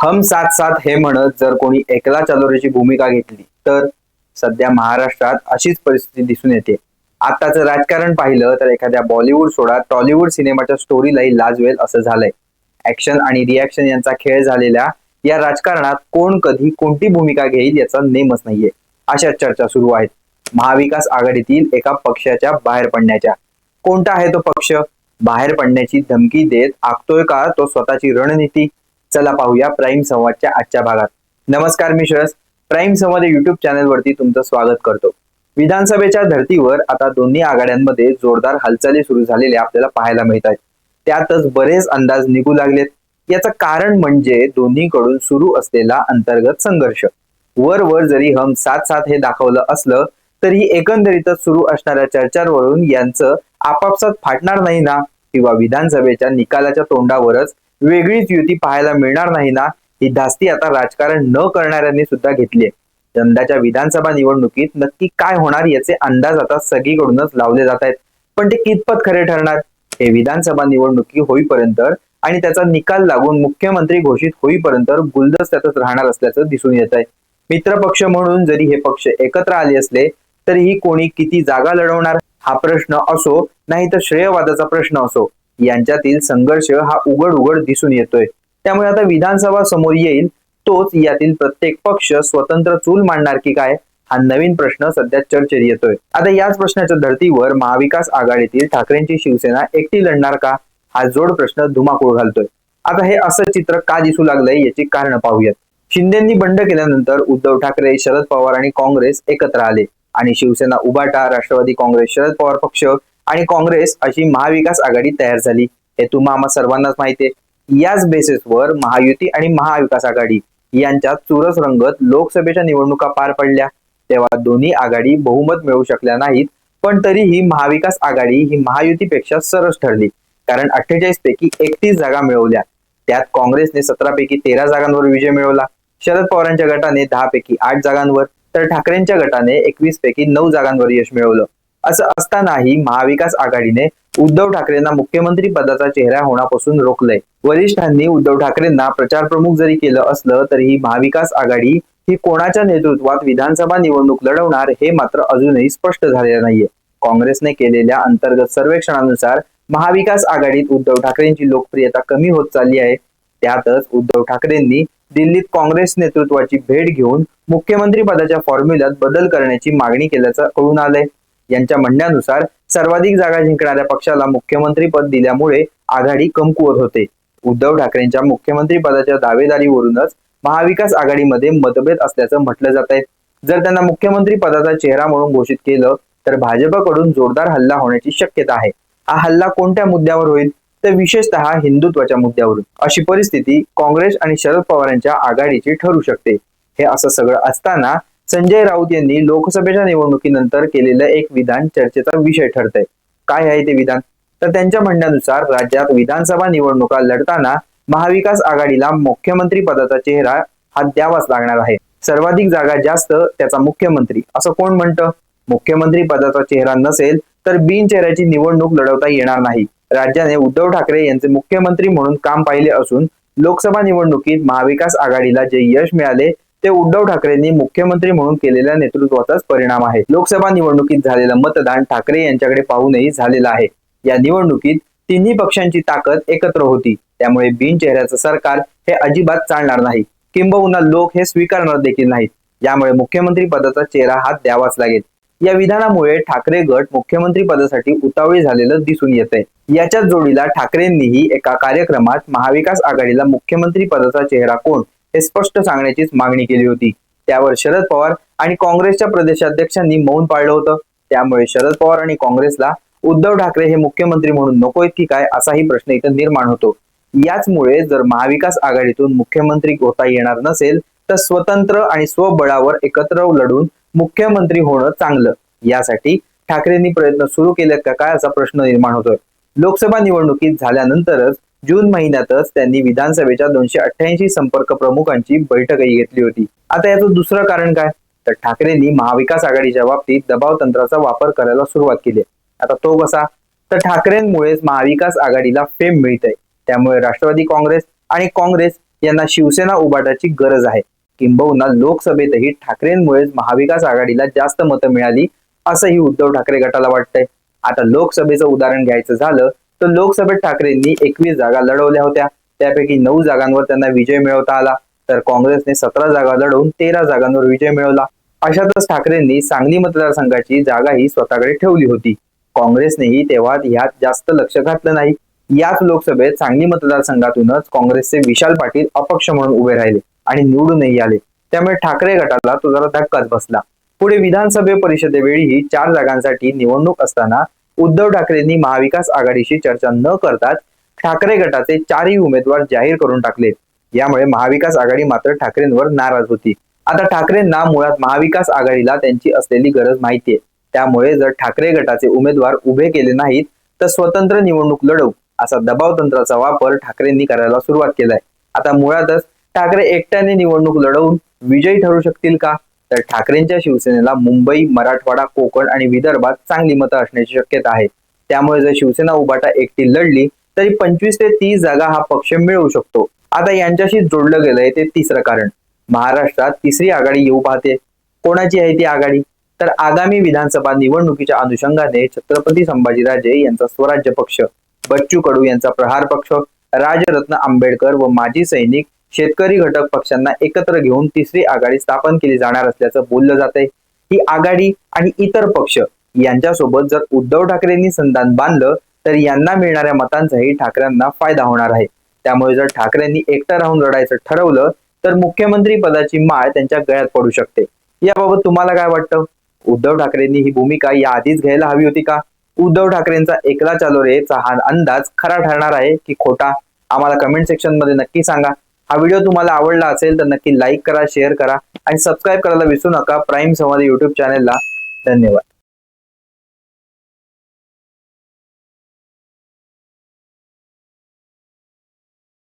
हम साथ साथ हे म्हणत जर कोणी एकला चालवण्याची भूमिका घेतली तर सध्या महाराष्ट्रात अशीच परिस्थिती दिसून येते. आताचं राजकारण पाहिलं तर एखाद्या बॉलिवूड सोडा टॉलिवूड सिनेमाच्या स्टोरीलाही लाजवेल असं झालंय. ऍक्शन आणि रिॲक्शन यांचा खेळ झालेल्या या राजकारणात कोण कधी कोणती भूमिका घेईल याचा नेमच नाहीये. अशा चर्चा सुरू आहेत. महाविकास आघाडीतील एका पक्षाच्या बाहेर पडण्याच्या. कोणता आहे तो पक्ष? बाहेर पडण्याची धमकी देत आखतोय का तो स्वतःची रणनीती? चला पाहूया प्राईम संवादच्या आजच्या भागात. नमस्कार मी श्रस प्राईम संवाद युट्यूब चॅनलवरती तुमचं स्वागत करतो. विधानसभेच्या धर्तीवर आता दोन्ही आघाड्यांमध्ये जोरदार हालचाली सुरू झालेल्या आपल्याला पाहायला मिळत आहेत. त्यातच बरेच अंदाज निघू लागलेत. याचं कारण म्हणजे दोन्हीकडून सुरू असलेला अंतर्गत संघर्ष. वर वर जरी हम साथ साथ हे दाखवलं असलं तरी एकंदरीतच सुरू असणाऱ्या चर्चांवरून यांचं आपापसात फाटणार नाही ना? किंवा विधानसभेच्या निकालाच्या तोंडावरच वेगळीच युती पाहायला मिळणार नाही ना ही धास्ती आता राजकारण न करणाऱ्यांनी सुद्धा घेतली आहे. यंदाच्या विधानसभा निवडणुकीत नक्की काय होणार याचे अंदाज आता सगळीकडूनच लावले जात आहेत. पण ते कितपत खरे ठरणार? हे विधानसभा निवडणुकी होईपर्यंत आणि त्याचा निकाल लागून मुख्यमंत्री घोषित होईपर्यंत गुलदस्त्यातच राहणार असल्याचं दिसून येत आहे. मित्रपक्ष म्हणून जरी हे पक्ष एकत्र आले असले तरीही कोणी किती जागा लढवणार हा प्रश्न असो नाही तर श्रेयवादाचा प्रश्न असो यांच्यातील संघर्ष हा उघड उघड दिसून येतोय. त्यामुळे आता विधानसभा समोर येईल तोच यातील प्रत्येक पक्ष स्वतंत्र चूल मांडणार की काय हा नवीन प्रश्न सध्या चर्चेत येतोय. आता याच प्रश्नाच्या धर्तीवर महाविकास आघाडीतील ठाकरेंची शिवसेना एकटी लढणार का हा जोड प्रश्न धुमाकूळ घालतोय. आता हे असं चित्र का दिसू लागलंय याची कारण पाहूयात. शिंदेंनी बंड केल्यानंतर उद्धव ठाकरे शरद पवार आणि काँग्रेस एकत्र आले. आणि शिवसेना उबाटा राष्ट्रवादी काँग्रेस शरद पवार पक्ष आणि काँग्रेस अशी महाविकास आघाडी तयार झाली. हे तुम्हा आम्हा सर्वांनाच माहिती आहे. याच बेसिसवर महायुती आणि महाविकास आघाडी यांच्या चुरस रंगत लोकसभेच्या निवडणुका पार पडल्या. तेव्हा दोन्ही आघाडी बहुमत मिळवू शकल्या नाहीत पण तरीही महाविकास आघाडी ही महायुतीपेक्षा सरस ठरली. कारण अठ्ठेचाळीस पैकी एकतीस जागा मिळवल्या. त्यात काँग्रेसने सतरा पैकी तेरा जागांवर विजय मिळवला. शरद पवारांच्या गटाने दहा पैकी आठ जागांवर तर ठाकरेंच्या गटाने एकवीस पैकी नऊ जागांवर यश मिळवलं. असं असतानाही महाविकास आघाडीने उद्धव ठाकरेंना मुख्यमंत्री पदाचा चेहरा होण्यापासून रोखलंय. वरिष्ठांनी उद्धव ठाकरेंना प्रचार प्रमुख जरी केलं असलं तरीही महाविकास आघाडी ही कोणाच्या नेतृत्वात विधानसभा निवडणूक लढवणार हे मात्र अजूनही स्पष्ट झालेलं नाहीये. काँग्रेसने केलेल्या अंतर्गत सर्वेक्षणानुसार महाविकास आघाडीत उद्धव ठाकरेंची लोकप्रियता कमी होत चालली आहे. त्यातच उद्धव ठाकरेंनी दिल्लीत काँग्रेस नेतृत्वाची भेट घेऊन मुख्यमंत्री पदाच्या फॉर्म्युल्यात बदल करण्याची मागणी केल्याचं कळून आलंय. यांच्या म्हणण्यानुसार सर्वाधिक जागा जिंकणाऱ्या पक्षाला मुख्यमंत्री पद दिल्यामुळे आघाडी कमकुवत होते. उद्धव ठाकरेंच्या मुख्यमंत्री पदाच्या दावेदारीवरूनच महाविकास आघाडीमध्ये मतभेद असल्याचं म्हटलं जात आहे जर त्यांना मुख्यमंत्री पदाचा चेहरा म्हणून घोषित केलं तर भाजपकडून जोरदार हल्ला होण्याची शक्यता आहे. हा हल्ला कोणत्या मुद्द्यावर होईल? तर विशेषतः हिंदुत्वाच्या मुद्द्यावरून. अशी परिस्थिती काँग्रेस आणि शरद पवारांच्या आघाडीची ठरू शकते. हे असं सगळं असताना संजय राऊत यांनी लोकसभेच्या निवडणुकीनंतर केलेलं एक विधान चर्चेचा विषय ठरतंय. काय आहे ते विधान? तर त्यांच्या म्हणण्यानुसार राज्यात विधानसभा निवडणुका लढताना महाविकास आघाडीला मुख्यमंत्री पदाचा चेहरा हा द्यावाच लागणार आहे. सर्वाधिक जागा जास्त त्याचा मुख्यमंत्री. असं कोण म्हणतं? मुख्यमंत्री पदाचा चेहरा नसेल तर बिनचेहऱ्याची निवडणूक लढवता येणार नाही. राज्याने उद्धव ठाकरे यांचे मुख्यमंत्री म्हणून काम पाहिले असून लोकसभा निवडणुकीत महाविकास आघाडीला जे यश मिळाले ते उद्धव ठाकरेंनी मुख्यमंत्री म्हणून केलेल्या नेतृत्वाचाच परिणाम आहे. लोकसभा निवडणुकीत झालेलं मतदान ठाकरे यांच्याकडे पाहूनही झालेलं आहे. या निवडणुकीत तिन्ही पक्षांची ताकद एकत्र होती. त्यामुळे बिनचेहऱ्याचं सरकार हे अजिबात चालणार नाही. किंबहुना लोक हे स्वीकारणार देखील नाहीत. यामुळे मुख्यमंत्री पदाचा चेहरा हात द्यावाच लागेल. या विधानामुळे ठाकरे गट मुख्यमंत्री पदासाठी उतावळी झालेलं दिसून येत आहे याच्याच जोडीला ठाकरेंनीही एका कार्यक्रमात महाविकास आघाडीला मुख्यमंत्री पदाचा चेहरा कोण हे स्पष्ट सांगण्याचीच मागणी केली होती. त्यावर शरद पवार आणि काँग्रेसच्या प्रदेशाध्यक्षांनी मौन पाळलं होतं. त्यामुळे शरद पवार आणि काँग्रेसला उद्धव ठाकरे हे मुख्यमंत्री म्हणून नकोयत की काय असाही प्रश्न इथं निर्माण होतो. याचमुळे जर महाविकास आघाडीतून मुख्यमंत्री होता येणार नसेल तर स्वतंत्र आणि स्वबळावर एकत्र लढून मुख्यमंत्री होणं चांगलं. यासाठी ठाकरेंनी प्रयत्न सुरू केलेत का काय असा प्रश्न निर्माण होतोय. लोकसभा निवडणुकीत झाल्यानंतरच जून महिन्यातच त्यांनी विधानसभेच्या दोनशे अठ्ठ्याऐंशी संपर्क प्रमुखांची बैठकही घेतली होती. आता याचं दुसरं कारण काय? तर ठाकरेंनी महाविकास आघाडीच्या बाबतीत दबाव तंत्राचा वापर करायला सुरुवात केली आता तो कसा? तर ठाकरेंमुळेच महाविकास आघाडीला फेम मिळत आहे त्यामुळे राष्ट्रवादी काँग्रेस आणि काँग्रेस यांना शिवसेना उभाटाची गरज आहे. किंबहुना लोकसभेतही ठाकरेंमुळेच महाविकास आघाडीला जास्त मतं मिळाली असंही उद्धव ठाकरे गटाला वाटतंय. आता लोकसभेचं उदाहरण घ्यायचं झालं तर लोकसभेत ठाकरेंनी एकवीस जागा लढवल्या होत्या. त्यापैकी नऊ जागांवर त्यांना विजय मिळवता आला. तर काँग्रेसने सतरा जागा लढवून तेरा जागांवर विजय मिळवला. अशातच ठाकरेंनी सांगली मतदारसंघाची जागाही स्वतःकडे ठेवली होती. काँग्रेसनेही तेव्हा ह्यात जास्त लक्ष घातलं नाही. याच लोकसभेत सांगली मतदारसंघातूनच काँग्रेसचे विशाल पाटील अपक्ष म्हणून उभे राहिले आणि निवडूनही आले. त्यामुळे ठाकरे गटाला तो जरा धक्काच बसला. पुढे विधानसभा परिषदेवेळीही चार जागांसाठी निवडणूक असताना उद्धव ठाकरेंनी महाविकास आघाडीशी चर्चा न करताच ठाकरे गटाचे चारही उमेदवार जाहीर करून टाकले. यामुळे महाविकास आघाडी मात्र ठाकरेंवर नाराज होती. आता ठाकरेंना मुळात महाविकास आघाडीला त्यांची असलेली गरज माहितीये. त्यामुळे जर ठाकरे गटाचे उमेदवार उभे केले नाहीत तर स्वतंत्र निवडणूक लढवू असा दबाव तंत्राचा वापर ठाकरेंनी करायला सुरुवात केलाय. आता मुळातच ठाकरे एकट्याने निवडणूक लढवून विजयी ठरू शकतील का? तर ठाकरेंच्या शिवसेनेला मुंबई मराठवाडा कोकण आणि विदर्भात चांगली मतं असण्याची शक्यता आहे. त्यामुळे जर शिवसेना उभाटा एकटी लढली तरी पंचवीस ते तीस जागा हा पक्ष मिळवू शकतो. आता यांच्याशी जोडलं गेलंय ते तिसरं कारण. महाराष्ट्रात तिसरी आघाडी येऊ पाहते. कोणाची आहे ती आघाडी? तर आगामी विधानसभा निवडणुकीच्या अनुषंगाने छत्रपती संभाजीराजे यांचा स्वराज्य पक्ष बच्चू कडू यांचा प्रहार पक्ष राजरत्न आंबेडकर व माजी सैनिक शेतकरी घटक पक्षांना एकत्र घेऊन तिसरी आघाडी स्थापन केली जाणार असल्याचं बोललं जात आहे ही आघाडी आणि इतर पक्ष यांच्यासोबत जर उद्धव ठाकरेंनी संधान बांधलं तर यांना मिळणाऱ्या मतांचाही ठाकरेंना फायदा होणार आहे. त्यामुळे जर ठाकरेंनी एकटं राहून लढायचं ठरवलं तर मुख्यमंत्री पदाची माळ त्यांच्या गळ्यात पडू शकते. याबाबत तुम्हाला काय वाटतं? उद्धव ठाकरेंनी ही भूमिका या आधीच घ्यायला हवी होती का? उद्धव ठाकरेंचा एकला चालो रेचा हा अंदाज खरा ठरणार आहे की खोटा? आम्हाला कमेंट सेक्शनमध्ये नक्की सांगा. हा व्हिडिओ तुम्हाला आवडला असेल तर नक्की लाईक करा शेअर करा आणि सबस्क्राईब करायला विसरू नका. प्राईम संवाद युट्यूब चॅनेलला धन्यवाद.